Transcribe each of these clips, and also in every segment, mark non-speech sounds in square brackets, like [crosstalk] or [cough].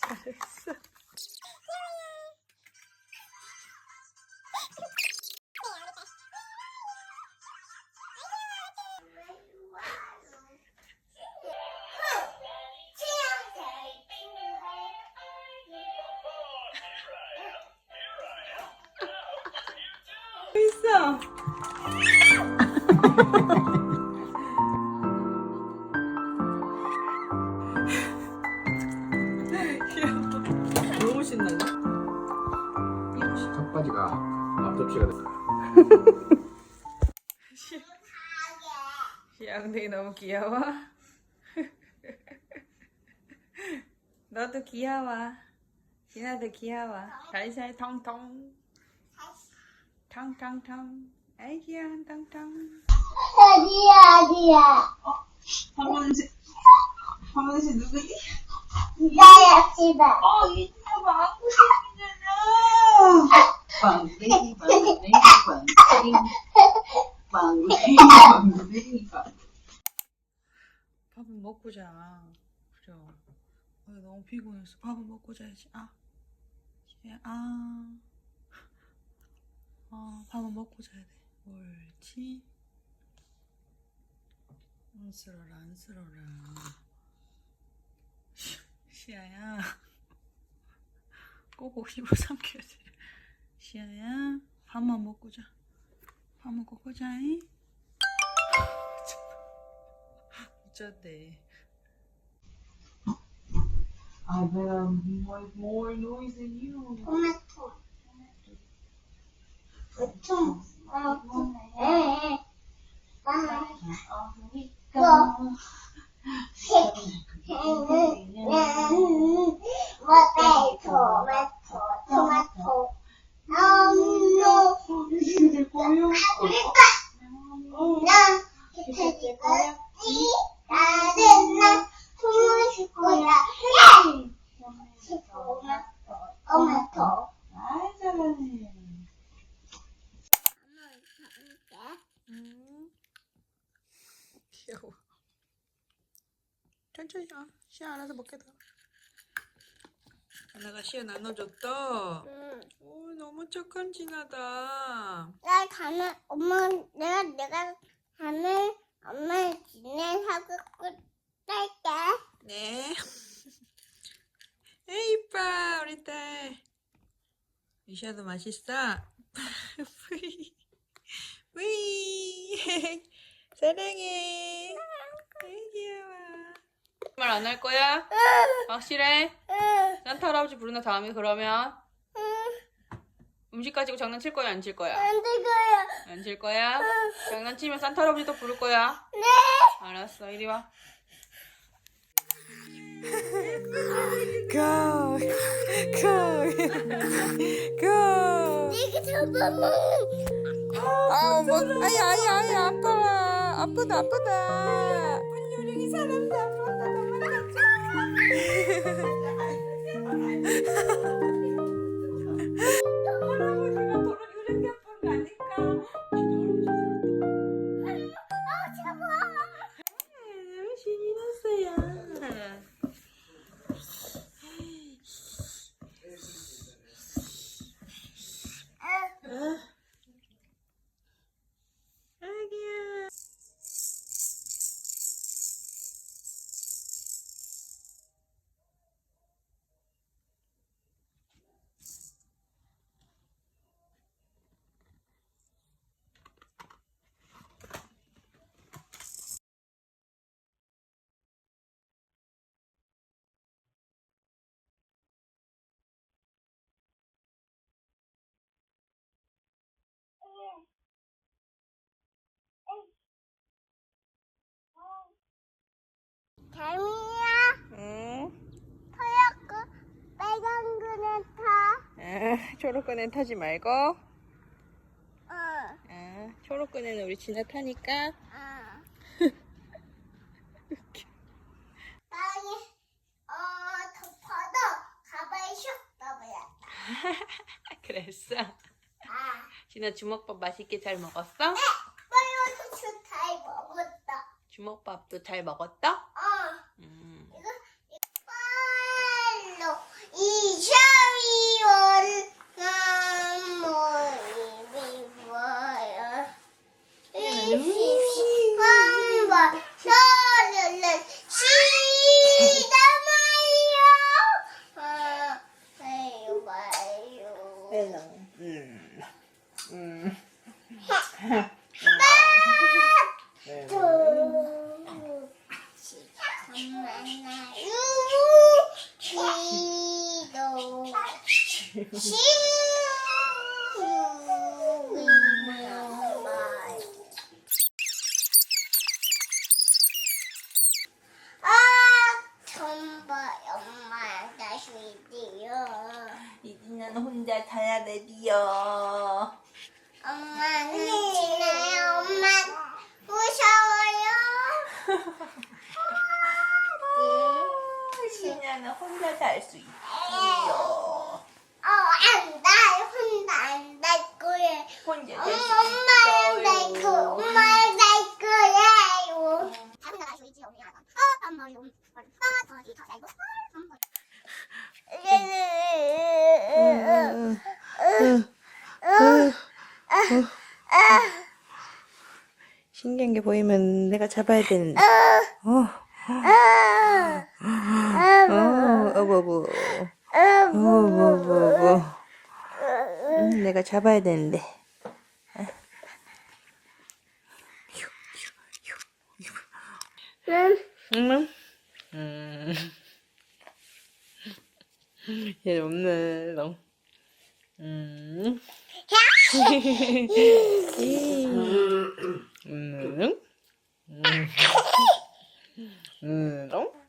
잘했어. 시양둥이 너무 귀여워. [laughs] 너도 귀여워. 진아도 귀여워. 살살 통통. 텅텅텅. 아이 귀여워 텅텅. 어디야, 어디야. 황원씨. 황원씨 누구지? 나야, 집에. 어, 이 친구 안고 싶잖아. 빵댕이 빵댕이 빵댕이 빵댕이 빵댕이 빵 밥은 먹고 자. 그래. 어, 너무 피곤했어. 밥은 먹고 자야지. 아. 야, 아. 아, 밥은 먹고 자야 돼. 옳지. 안쓰러라, 안쓰러라. 시- [laughs] 시아야. 꼭꼭 씹어 삼켜야 돼. 시아야, 밥만 먹고 자. 밥 먹고 자잉. 미쳤대. I bet I'm more, more noise than you. 토마토. 좀, 어, 에, 에. 아, Africa. 뭐대 토마토, 나. 나는 나 토마토 거야. 토마토, 토마토. 아이 잘하네. 음. 귀여워. 천천히 아, 시아 알아서 먹겠다. 하나가 시아 나눠줬다. 오 너무 착한 진하다. 나 가면 엄마 내가 내가 가면 엄마 지내 사고 딸게. 네. [laughs] 에이 이뻐 우리 딸. 이시아도 맛있어. [laughs] 뿌이. 뿌이. [laughs] 사랑해. 아이 귀여워. 말 안 할 거야? 확실해? 산타 할아버지 부르는 다음에 그러면 음식 가지고 장난칠 거야 안 칠 거야? 안 되고요. 안 칠 거야? 장난치면 산타 할아버지 또 부를 거야? 네. 알았어 이리 와. Go, go, go. 이게 잡아먹는. 아, 뭐, 아이, 아이, 아이, 아파라. 아프다, 아프다. 분유령이 사람 잡았다, 할아 아니야. 응. 토요고 빨간 거는 타. 아, 초록끈엔 타지 말고. 어. 아, 초록끈에는 우리 진아 타니까. 어. [laughs] 빵이 어 덮어도 가발 쇼다 넣어버렸다. 그랬어. 아, 진아 주먹밥 맛있게 잘 먹었어? 네, 빨간 고추 잘 먹었다. 주먹밥도 잘 먹었다? 게 보이면 내가 잡아야 되는데. 아! 어. 아! 아. 어. 어, 뭐, 뭐. 어버버. 어버버버. 뭐, 음, 내가 잡아야 되는데. 嗯，懂。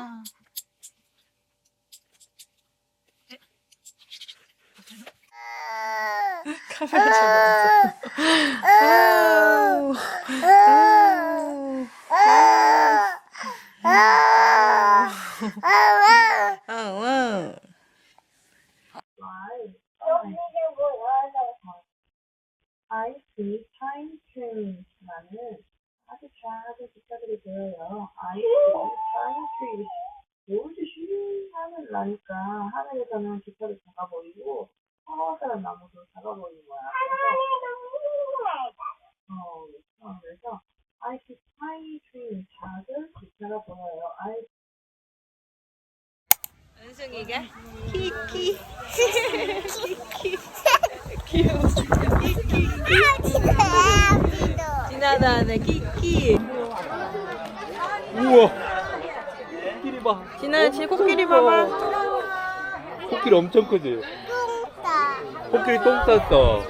[laughs] 咖啡看。 바다 안에 끼끼. 우와. 코끼리 봐. 진아 지 코끼리 봐봐. 코끼리 엄청 크지? 코끼리 똥 쌌어.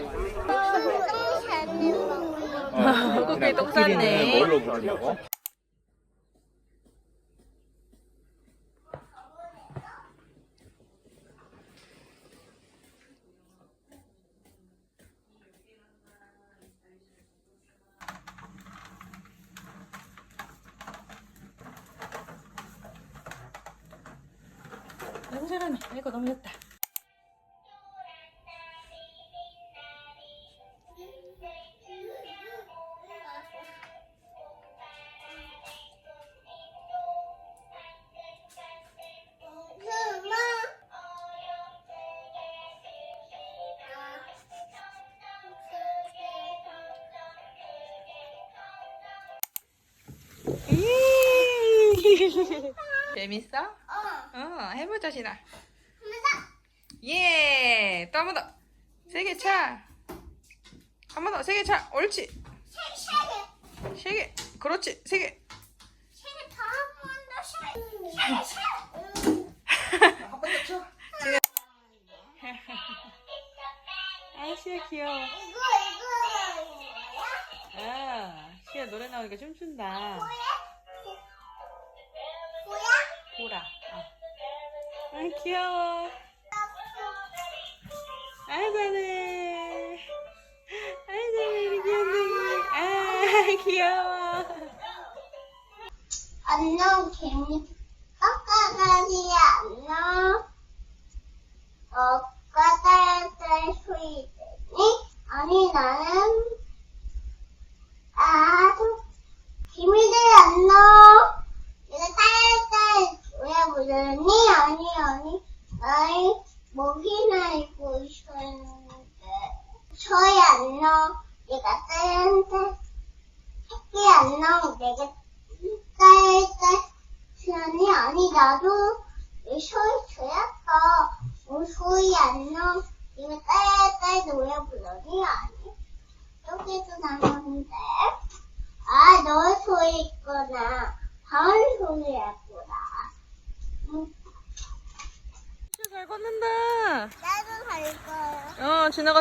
코끼리 똥 [laughs] 쌌네. 아, 뭘로 부르냐고? 시간에 읽고 넘겼다. 재밌어? 어, 해보자, 신아. 예, 또 한 번 더. 세 개 차. 한 번 더, 예, 세개 차. 옳지. 세 개. 그렇지, 세 개. [laughs] 아이, 시야 귀여워. 아, 시야 노래 나오니까 춤춘다. 보라. 아, 아 귀여워. 아이고 네. 아이고 우리 귀염둥이. 아 귀여워. 안녕 개미 아까가지 안녕 어까 딸딸 소리 되니? 아니 나는 아주 개미들 안녕 딸딸 왜 부르니? 아니. 아니 나의 목이나 입고 있었는데. 저희 안녕. 내가 딸딸 새끼 안녕. 내가 딸딸 시연이 아니 나도 이 소리 들었어 어, 소리 안녕. 이거 딸딸 노래 부르니 아니 여기도 나오는데 아 너 소리 있구나 다른 소리였구나 응, 시야 잘 걷는다. 나도 갈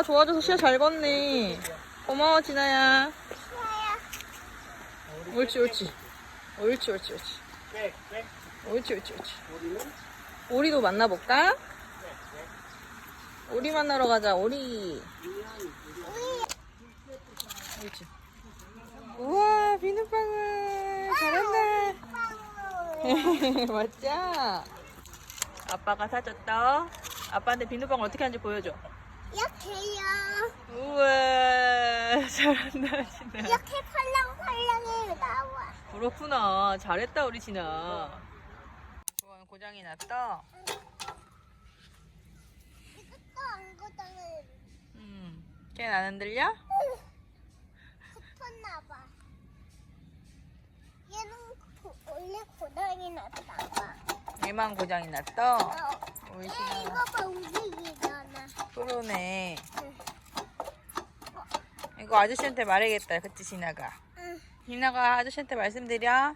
진아가 도와줘서 시야 잘 걷네. 고마워, 진아야. 옳지, 옳지. 옳지, 옳지, 옳지. 옳지, 옳지, 옳지. 오리도 만나볼까? 오리 만나러 가자, 오리. 옳지. 우와, 비눗방울. 잘한다. [laughs] 맞죠? 아빠가 사줬다. 아빠한테 비눗방울 어떻게 하는지 보여줘. 이렇게요 우와, 잘한다, 진아. 이렇게 펄랑펄랑해 나와 그렇구나. 잘했다, 우리 진아. 그건 고장이 났다. 이것도 안 고장을 음. 걔는 안 흔들려? 붙었나 봐. 얘는 고- 원래 고장이 났나 봐. 얘만 고장이 났다. 어. 우리 얘 진아. 이거 봐 움직이잖아. 그러네. 이거 아저씨한테 말해야겠다, 그치, 진아가. 응. 진아가 아저씨한테 말씀드려.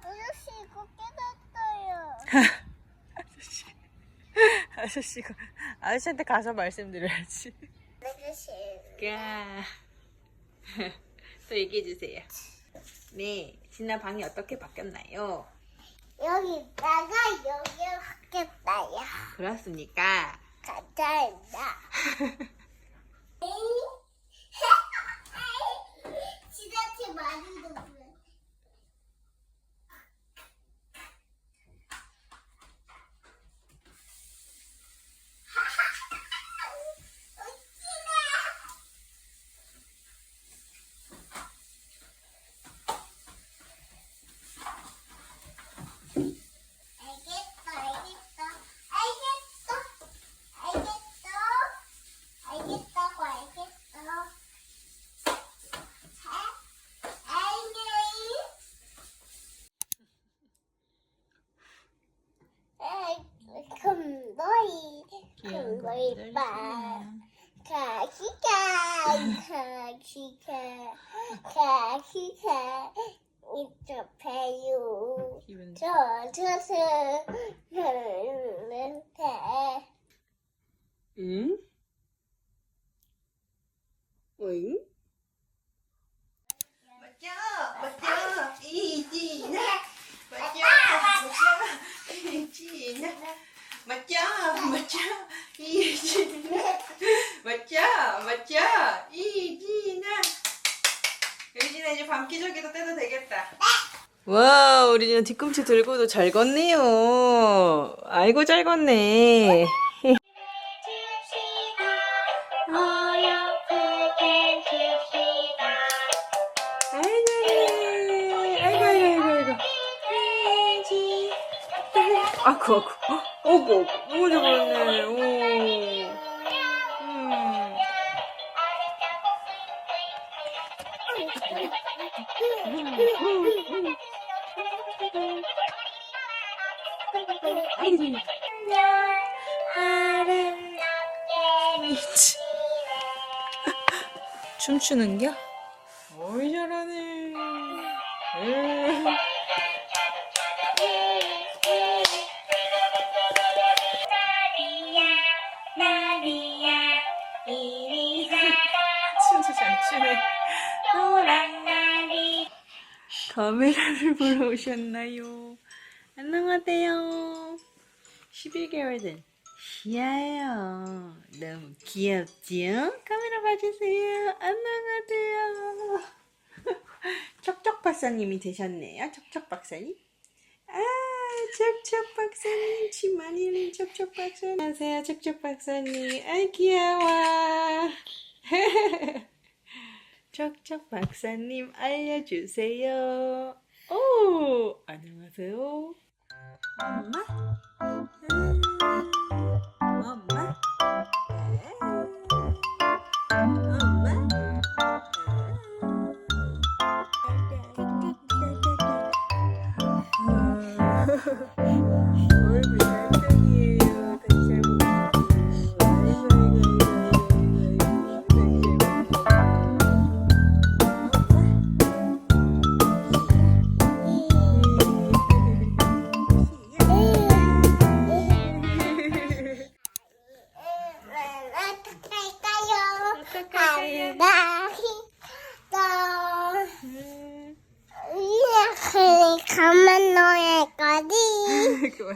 아저씨 이거 깨졌어요. [laughs] 아저씨. 아저씨가, 아저씨한테 가서 말씀드려야지. 아저씨. 까. [laughs] 또 얘기해주세요. 네, 진아 방이 어떻게 바뀌었나요? 여기 있다가 여기 바뀌었다요. 그렇습니까? 在哪里 가시가, 가시가, 가시가. 이쪽 배유. 기분 저, 저서, 흐르는데. 응? 오잉? 맞죠? 맞죠? 이진아 맞죠? 맞죠? 이진아 유진아 이제 밤기저귀도 떼도 되겠다 와 우리 진아 뒤꿈치 들고도 잘 걷네요 아이고 잘 걷네 아이고 아이고 아이고 아이고 아이고 아이고 아이고 어구 너무 잘하네 오. 음. 춤추는겨? 어이 잘하네. [laughs] 음. 카메라를 [laughs] 보러 오셨나요? 안녕하세요. 11개월 된 시아예요. 너무 귀엽지요? 카메라 봐주세요. 안녕하세요. [laughs] 척척 박사님이 되셨네요. 척척 박사님. 아, 척척 박사님. 침 많이 흘린 척척 박사님. 안녕하세요, 척척 박사님. 아이, 귀여워. [laughs] 척척 박사님 알려주세요. 오, 안녕하세요. 엄마? 음, 엄마? 엄마? 얼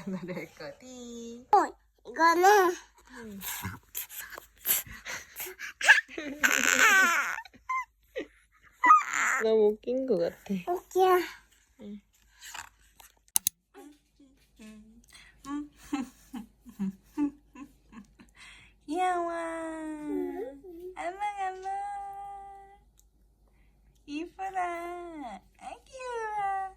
노래 거디. 이거는 [laughs] 너무 웃긴 것 같아. 웃겨 귀여워. 안녕, 안녕. 이쁘다. 아, 귀여워.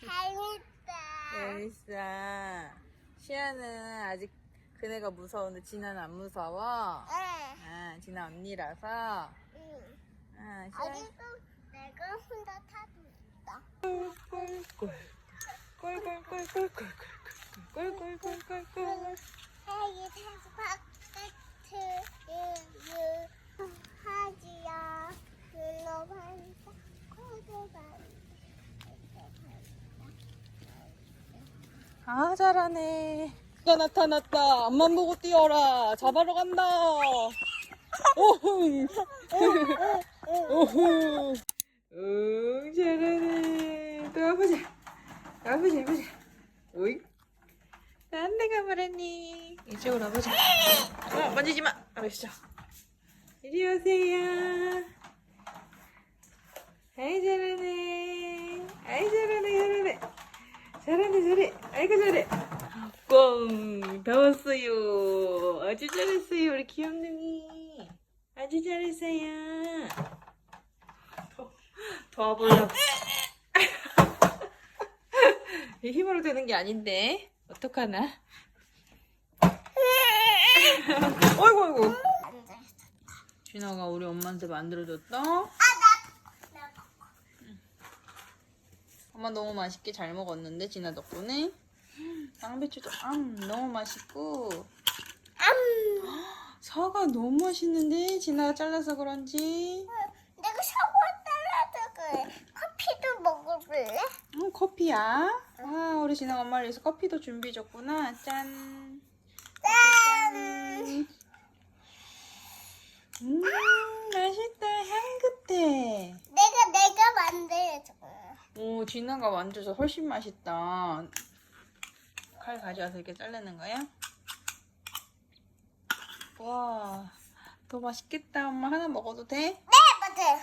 재밌다 재밌어. 시아는 아직 그네가 무서운데 진아는 안 무서워. 아, 진아 언니라서. 응. 아, 시아. 아직도 내가 혼자 타고 있다 꿀꿀꿀. 꿀꿀꿀꿀꿀꿀. 꿀꿀꿀꿀꿀. 해이 다시 바깥을 하지야 눌러 반짝 코도 반짝 아, 잘하네. 가 나타났다. 앞만 보고 뛰어라. 잡아러 간다. 오흥. 오흥. 응, 잘하네. 또 와보자. 와보자, 와보자. 오이. 딴 데가 말았니? 이쪽으로 와보자. 어, 만지지 마. 알았어. 이리 오세요. 아이, 잘하네. 아이, 잘하네, 잘하네. 잘하네 잘해 아이고 잘해 꽝. 다 왔어요. 아주 잘했어요 우리 귀염둥이. 아주 잘했어요. 더, 더 와보려고 [laughs] 이 힘으로 되는 게 아닌데. 어떡하나? 어이구 어이구. 준아가 우리 엄마한테 만들어줬다. 엄마 너무 맛있게 잘 먹었는데 진아 덕분에 양배추도 음, 너무 맛있고. 사과 너무 맛있는데? 진아가 잘라서 그런지? 내가 사과 잘라서 그래. 커피도 먹어볼래? 음, 커피야. 아 우리 진아가 엄마를 위해서 커피도 준비해줬구나. 짠. 짠! 음, 맛있다. 향긋해. 내가 내가 만들어줘. 오 진아가 만져서 훨씬 맛있다 칼 가져와서 이렇게 자르는 거야? 와, 더 맛있겠다. 엄마 하나 먹어도 돼? 네 맞아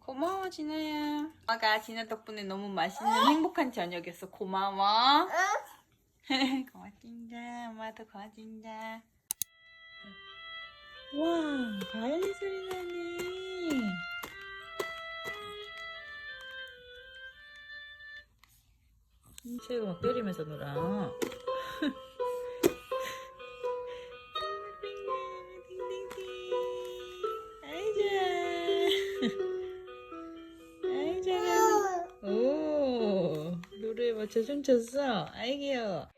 고마워, 진아야. 엄마가 진아 덕분에 너무 맛있는 행복한 저녁이었어. 고마워. 응? [laughs] 고맙습니다. 엄마도 고맙습니다. 와, 바이올린 소리 나네. 새가 막 때리면서 놀아. 아이 잘하네. 오, 노래에 맞춰 춤췄어. 아이 귀여워.